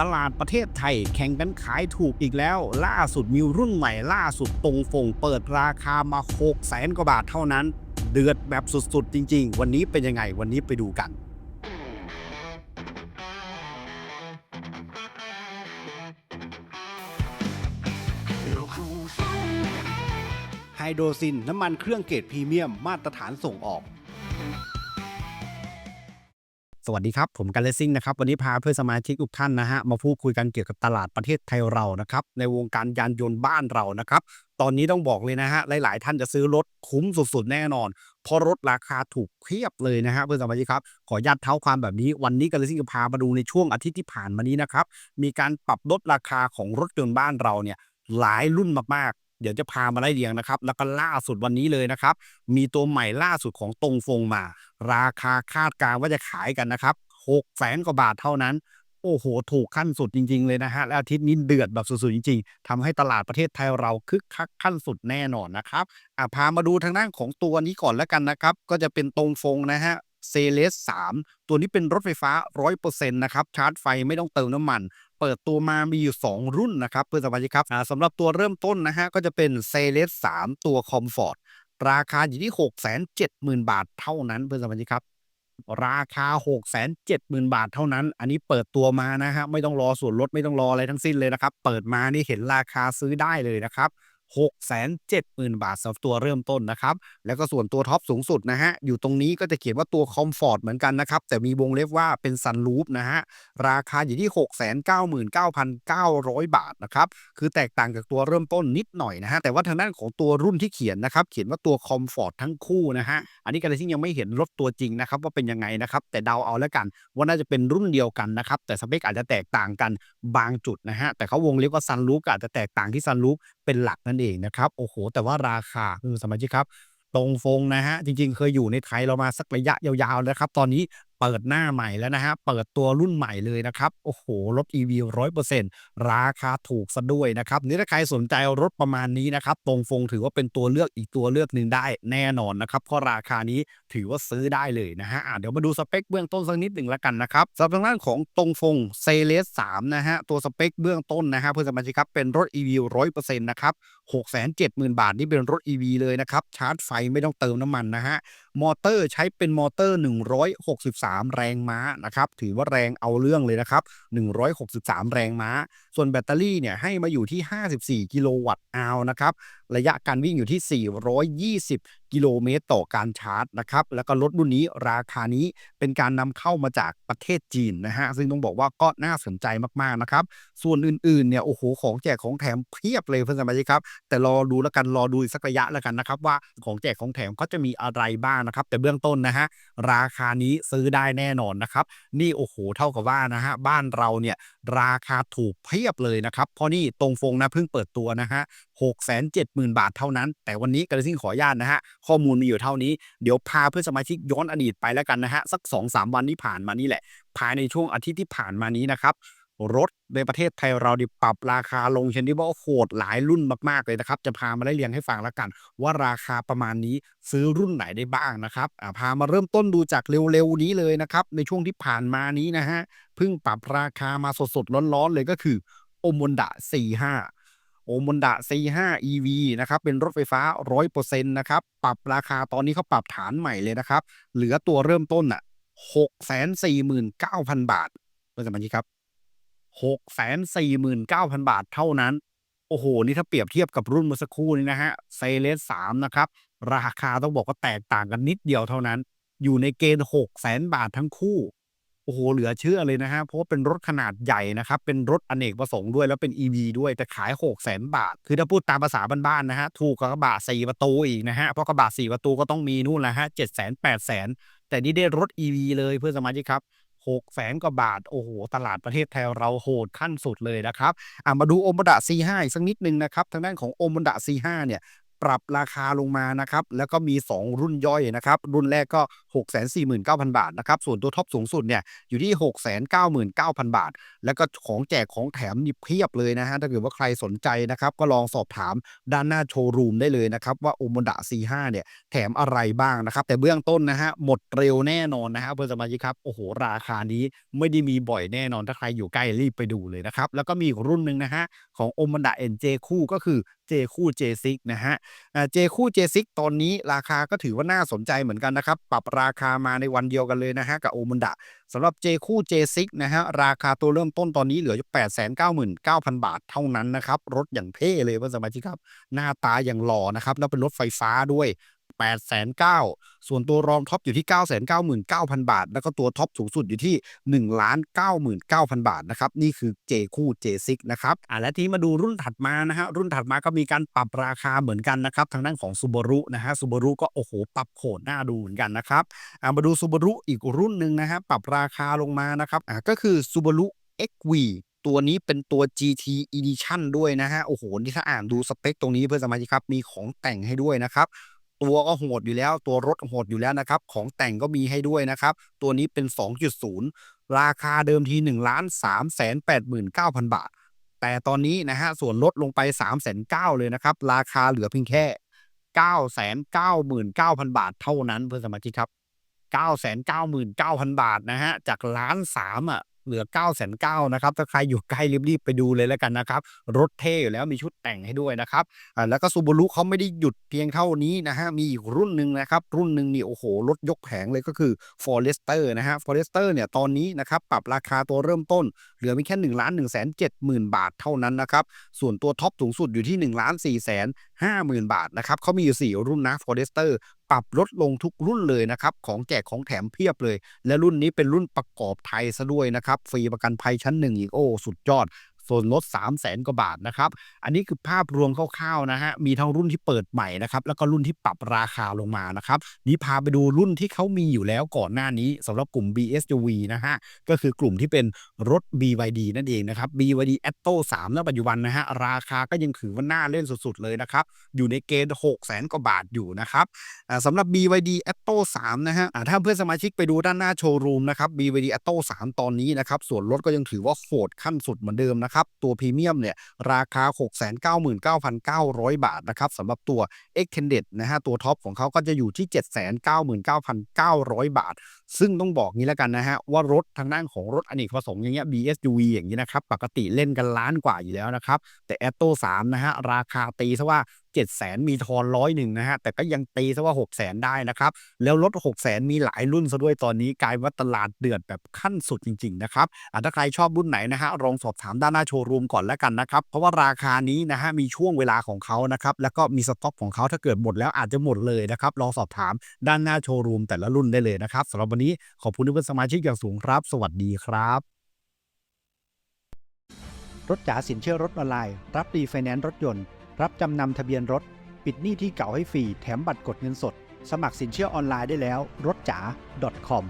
ตลาดประเทศไทยแข่งกันขายถูกอีกแล้ว ล่าสุดมีรุ่นใหม่ล่าสุดตรงฟงเปิดราคามา6แสนกว่าบาทเท่านั้น เดือดแบบสุดๆ จริง ๆ วันนี้เป็นยังไงวันนี้ไปดูกันไฮโดรซินน้ำมันเครื่องเกรดพรีเมียมมาตรฐานส่งออก สวัสดีครับ ผมกันเลซิ่งนะครับ วันนี้พาเพื่อนสมาชิกทุกท่านนะฮะ มาพูดคุยกันเกี่ยวกับตลาดประเทศไทยเรานะครับ ในวงการยานยนต์บ้านเรานะครับ ตอนนี้ต้องบอกเลยนะฮะ หลาย ๆ ท่านจะซื้อรถคุ้มสุด ๆ แน่นอน เพราะรถราคาถูกเพียบเลยนะฮะเพื่อนสมาชิกครับ ขออนุญาตเท้าความแบบนี้ วันนี้กันเลซิ่งจะพามาดูในช่วงอาทิตย์ที่ผ่านมานี้นะครับ มีการปรับลดราคาของรถยนต์บ้านเราเนี่ยหลายรุ่นมากๆ เดี๋ยวจะพามาไล่เรียงนะครับ แล้วก็ล่าสุดวันนี้เลยนะครับ มีตัวใหม่ล่าสุดของตรงฟงมา ราคาคาดการว่าจะขายกันนะครับ6แสนกว่าบาทเท่านั้น โอ้โห ถูกขั้นสุดจริง ๆ เลยนะฮะ และอาทิตย์นี้เดือดแบบสุดๆจริง ๆทำให้ตลาดประเทศไทยเราคึกคักขั้นสุดแน่นอนนะครับอะพามาดูทางด้านของตัวนี้ก่อนแล้วกันนะครับ ก็จะเป็นตรงฟงนะฮะเซเลส3ตัวนี้เป็นรถไฟฟ้า 100%นะครับ ชาร์จไฟไม่ต้องเติมน้ำมัน เปิดตัวมามีอยู่ 2 รุ่นนะครับเพื่อนสมาชิกครับสำหรับตัวเริ่มต้นนะฮะก็จะเป็นเซเลส3ตัวคอมฟอร์ตราคาอยู่ที่ 670,000 บาทเท่านั้นเพื่อนสมาชิกครับ ราคา 670,000 บาทเท่านั้น อันนี้เปิดตัวมานะฮะไม่ต้องรอส่วนลดไม่ต้องรออะไรทั้งสิ้นเลยนะครับ เปิดมานี่เห็นราคาซื้อได้เลยนะครับ 670,000 บาทสำหรับตัวเริ่มต้นนะครับ แล้วก็ส่วนตัวท็อปสูงสุดนะฮะ อยู่ตรงนี้ก็จะเขียนว่าตัวคอมฟอร์ตเหมือนกันนะครับ แต่มีวงเล็บว่าเป็นซันรูฟนะฮะ ราคาอยู่ที่ 699,900 บาทนะครับ คือแตกต่างจากตัวเริ่มต้นนิดหน่อยนะฮะ แต่ว่าทางด้านของตัวรุ่นที่เขียนนะครับ เขียนว่าตัวคอมฟอร์ตทั้งคู่นะฮะ อันนี้กันที่ยังไม่เห็นรถตัวจริงนะครับว่าเป็นยังไงนะครับ แต่เดาเอาแล้วกันว่าน่าจะเป็นรุ่นเดียวกันนะครับ แต่สเปคอาจจะแตกต่างกันบางจุดนะฮะ แต่เขาวงเล็บว่าซันรูฟอาจจะแตกต่างที่ซันรูฟเป็นหลักนั่นเองนะครับ โอ้โห แต่ว่าราคาคือสมาชิกครับ ตรงฟงนะฮะ จริงๆ เคยอยู่ในไทยเรามาสักระยะยาวๆแล้วครับ ตอนนี้ เปิดหน้าใหม่แล้วนะฮะ เปิดตัวรุ่นใหม่เลยนะครับ โอ้โห รถ EV 100%ราคาถูกซะด้วยนะครับ นี่ถ้าใครสนใจรถประมาณนี้นะครับ ตรงฟงถือว่าเป็นตัวเลือกอีกตัวเลือกหนึ่งได้แน่นอนนะครับ เพราะราคานี้ถือว่าซื้อได้เลยนะฮะะเดี๋ยวมาดูสเปคเบื้องต้นสักนิดหนึ่งแล้วกันนะครับสำหรับทางด้านของตรงฟงเซเลส3นะฮะ ตัวสเปคเบื้องต้นนะฮะเพื่อนสมาชิกครับ เป็นรถ EV 100%นะครับ670,000 บาท นี่เป็นรถ EV เลยนะครับ ชาร์จไฟไม่ต้องเติมน้ำมันนะฮะ มอเตอร์ใช้เป็นมอเตอร์ 163แรงม้านะครับถือว่าแรงเอาเรื่องเลยนะครับ 163 แรงม้า ส่วนแบตเตอรี่เนี่ยให้มาอยู่ที่ 54 กิโลวัตต์อาวนะครับระยะการวิ่งอยู่ที่ 420 กิโลเมตรต่อการชาร์จนะครับ แล้วก็รถรุ่นนี้ราคานี้เป็นการนำเข้ามาจากประเทศจีนนะฮะ ซึ่งต้องบอกว่าก็น่าสนใจมากๆนะครับ ส่วนอื่นๆเนี่ยโอ้โหของแจกของแถมเพียบเลยเพื่อนสมาชิกครับ แต่รอดูแล้วกันรอดูอีกสักระยะแล้วกันนะครับ ว่าของแจกของแถมเขาจะมีอะไรบ้างนะครับ แต่เบื้องต้นนะฮะราคานี้ซื้อได้แน่นอนนะครับนี่โอ้โหเท่ากับว่านะฮะบ้านเราเนี่ยราคาถูกเพียบเลยนะครับเพราะนี่ตรงฟงนะเพิ่งเปิดตัวนะฮะ670,000 บาทเท่านั้น แต่วันนี้กระซิ่งขออนุญาตนะฮะ ข้อมูลมีอยู่เท่านี้ เดี๋ยวพาเพื่อนสมาชิกย้อนอดีตไปแล้วกันนะฮะ สัก 2-3 วันที่ผ่านมานี่แหละ ภายในช่วงอาทิตย์ที่ผ่านมานี้นะครับรถในประเทศไทยเราดิปรับราคาลงชนิดว่าโหดหลายรุ่นมากๆเลยนะครับ จะพามาไล่เรียงให้ฟังแล้วกัน ว่าราคาประมาณนี้ซื้อรุ่นไหนได้บ้างนะครับพามาเริ่มต้นดูจากเร็วๆนี้เลยนะครับ ในช่วงที่ผ่านมานี้นะฮะเพิ่งปรับราคามาสดๆร้อนๆเลยก็คือโอมอนดะ45 โอมอนดะ45 EV นะครับ เป็นรถไฟฟ้า 100%นะครับ ปรับราคาตอนนี้เขาปรับฐานใหม่เลยนะครับ เหลือตัวเริ่มต้นอะ649,000 บาทเพื่อนสมาชิกครับ649,000 บาทเท่านั้น โอ้โห นี่ถ้าเปรียบเทียบกับรุ่นเมื่อสักครู่นี้นะฮะเซเลส3นะครับ ราคาต้องบอกว่าแตกต่างกันนิดเดียวเท่านั้น อยู่ในเกณฑ์600,000บาททั้งคู่ โอ้โหเหลือเชื่อเลยนะฮะเพราะว่าเป็นรถขนาดใหญ่นะครับ เป็นรถอเนกประสงค์ด้วยแล้วเป็น EV ด้วยแต่ขาย 600,000 บาท คือถ้าพูดตามภาษาบ้านๆนะฮะถูกกว่ากระบะ4ประตูอีกนะฮะเพราะกระบะ4ประตูก็ต้องมีนู่นแหละฮะ700,000 800,000แต่นี่ได้รถ EV เลยเพื่อนสมาชิกครับ600,000กว่าบาท โอ้โห ตลาดประเทศไทยเราโหดขั้นสุดเลยนะครับ อะมาดูโอมดะ C5 สักนิดหนึ่งนะครับ ทางด้านของโอมดะ C5 เนี่ย ปรับราคาลงมานะครับ แล้วก็มี 2 รุ่นย่อยนะครับ รุ่นแรกก็ 649,000 บาทนะครับ ส่วนตัวท็อปสูงสุดเนี่ยอยู่ที่ 699,000 บาท แล้วก็ของแจกของแถมนี่เพียบเลยนะฮะ ถ้าเกิดว่าใครสนใจนะครับ ก็ลองสอบถามด้านหน้าโชว์รูมได้เลยนะครับ ว่า Omoda C5 เนี่ยแถมอะไรบ้างนะครับ แต่เบื้องต้นนะฮะหมดเร็วแน่นอนนะครับเพื่อนสมาชิกครับโอ้โหราคานี้ไม่ได้มีบ่อยแน่นอนถ้าใครอยู่ใกล้รีบไปดูเลยนะครับแล้วก็มีอีกรุ่นหนึ่งนะฮะของ Omoda NJ คู่ก็คือ J คู่ J6 นะฮะอ่า J คู่ J6 ตอนนี้ราคาก็ถือว่าน่าสนใจเหมือนกันนะครับ ปรับราคามาในวันเดียวกันเลยนะฮะกับโอมุนดะสำหรับ J คู่ J6 นะฮะราคาตัวเริ่มต้นตอนนี้เหลืออยู่899,000 บาทเท่านั้นนะครับ รถอย่างเท่เลยเพื่อนสมาชิกครับ หน้าตาอย่างหล่อนะครับ แล้วเป็นรถไฟฟ้าด้วย 8 9 0 0 0ส่วนตัวรองท็อปอยู่ที่ 999,000 บาท แล้วก็ตัวท็อปสูงสุดอยู่ที่ 1,99,000 บาทนะครับ นี่คือ J คู่ J6 นะครับอ่าและที่มาดูรุ่นถัดมานะฮะ รุ่นถัดมาก็มีการปรับราคาเหมือนกันนะครับ ทางด้านของ Subaru นะฮะ Subaru ก็โอ้โห ปรับโขดหน้าดูเหมือนกันนะครับอ่ามาดู Subaru อีกรุ่นหนึ่งนะฮะ ปรับราคาลงมานะครับอ่าก็คือ Subaru XV ตัวนี้เป็นตัว GT Edition ด้วยนะฮะ โอ้โห นี่ถ้าอ่านดูสเปคตรงนี้เพื่อนสมาชิกครับ มีของแต่งให้ด้วยนะครับ ตัวก็โหดอยู่แล้ว ตัวรถโหดอยู่แล้วนะครับ ของแต่งก็มีให้ด้วยนะครับ ตัวนี้เป็น 2.0 ราคาเดิมที1 3 8 9 0 0 0 บาท แต่ตอนนี้นะฮะส่วนลดลงไป 3 9 0 0 0เลยนะครับ ราคาเหลือเพียงแค่ 999,000 บาทเท่านั้นเพื่อนสมาชิกครับ 999,000 บาทนะฮะจากล้านสามอะ เหลือ 9 9 0 0 0นะครับ ถ้าใครอยู่ใกล้รีบๆไปดูเลยแล้วกันนะครับ รถเท่อยู่แล้วมีชุดแต่งให้ด้วยนะครับอ่าแล้วก็ Subaru เขาไม่ได้หยุดเพียงเท่านี้นะฮะ มีอีกรุ่นหนึ่งนะครับ รุ่นหนึ่งนี่โอ้โห รถยกแผงเลยก็คือ Forester นะฮะ Forester เนี่ยตอนนี้นะครับปรับราคาตัวเริ่มต้น เหลือเพียงล้านหนึ่งแค่1 1 7 0 0 0 0บาทเท่านั้นนะครับส่วนตัวท็อปสูงสุดอยู่ที่1 4 5 0 0 0 0 บาทนะครับเขามีอยู่ 4 รุ่นนะ Forester ปรับลดลงทุกรุ่นเลยนะครับของแจกของแถมเพียบเลย และรุ่นนี้เป็นรุ่นประกอบไทยซะด้วยนะครับฟรีประกันภัยชั้นหนึ่งอีกโอ้สุดยอด ส่วนลด 3 0 0แสนกว่าบาทนะครับ อันนี้คือภาพรวมคร่าวๆนะฮะ มีทั้งรุ่นที่เปิดใหม่นะครับ แล้วก็รุ่นที่ปรับราคาลงมานะครับ นี่พาไปดูรุ่นที่เขามีอยู่แล้วก่อนหน้านี้สำหรับกลุ่ม BSUV นะฮะ ก็คือกลุ่มที่เป็นรถ BYD นั่นเองนะครับ BYD Atto 3ณปัจจุบันนะฮะ ราคาก็ยังถือว่าน่าเล่นสุดๆเลยนะครับ อยู่ในเกณฑ์ 6 0 0 0 0 0กว่าบาทอยู่นะครับอ่าสำหรับ BYD Atto 3นะฮะ ถ้าเพื่อนสมาชิกไปดูด้านหน้าโชว์รูมนะครับ BYD Atto 3 ตอนนี้นะครับ ส่วนลดก็ยังถือว่าโหดขั้นสุดเหมือนเดิมนะครับครับตัวพรีเมียมเนี่ยราคา 699,900 บาทนะครับสำหรับตัว Extended นะฮะตัวท็อปของเขาก็จะอยู่ที่ 799,900 บาท ซึ่งต้องบอกงี้แล้วกันนะฮะว่ารถทางด้านของรถอเนกประสงค์อย่างเงี้ย BSUV อย่างนี้นะครับปกติเล่นกันล้านกว่าอยู่แล้วนะครับแต่ Atto 3นะฮะราคาตีซะว่า 7 0 0 0 0 มีทอนร้อยหนึ่งนะฮะ แต่ก็ยังตีซะว่า 6 0 0 0 0 ได้นะครับ แล้วรถ600,000 มีหลายรุ่นซะด้วยตอนนี้กลายว่าตลาดเดือดแบบขั้นสุดจริง ๆ นะครับอะถ้าใครชอบรุ่นไหนนะฮะลองสอบถามด้านหน้าโชว์รูมก่อนแล้วกันนะครับ เพราะว่าราคานี้นะฮะมีช่วงเวลาของเขานะครับ แล้วก็มีสต็อกของเขาถ้าเกิดหมดแล้วอาจจะหมดเลยนะครับลองสอบถามด้านหน้าโชว์รูมแต่ละรุ่นได้เลยนะครับสำหรับวันนี้ขอบคุณที่เป็นสมาชิกอย่างสูงครับ สวัสดีครับรถจ๋าสินเชื่อรถออนไลน์ รับรีไฟแนนซ์รถยนต์ รับจำนำทะเบียนรถ ปิดหนี้ที่เก่าให้ฟรี แถมบัตรกดเงินสด สมัครสินเชื่อออนไลน์ได้แล้ว รถจ๋า .com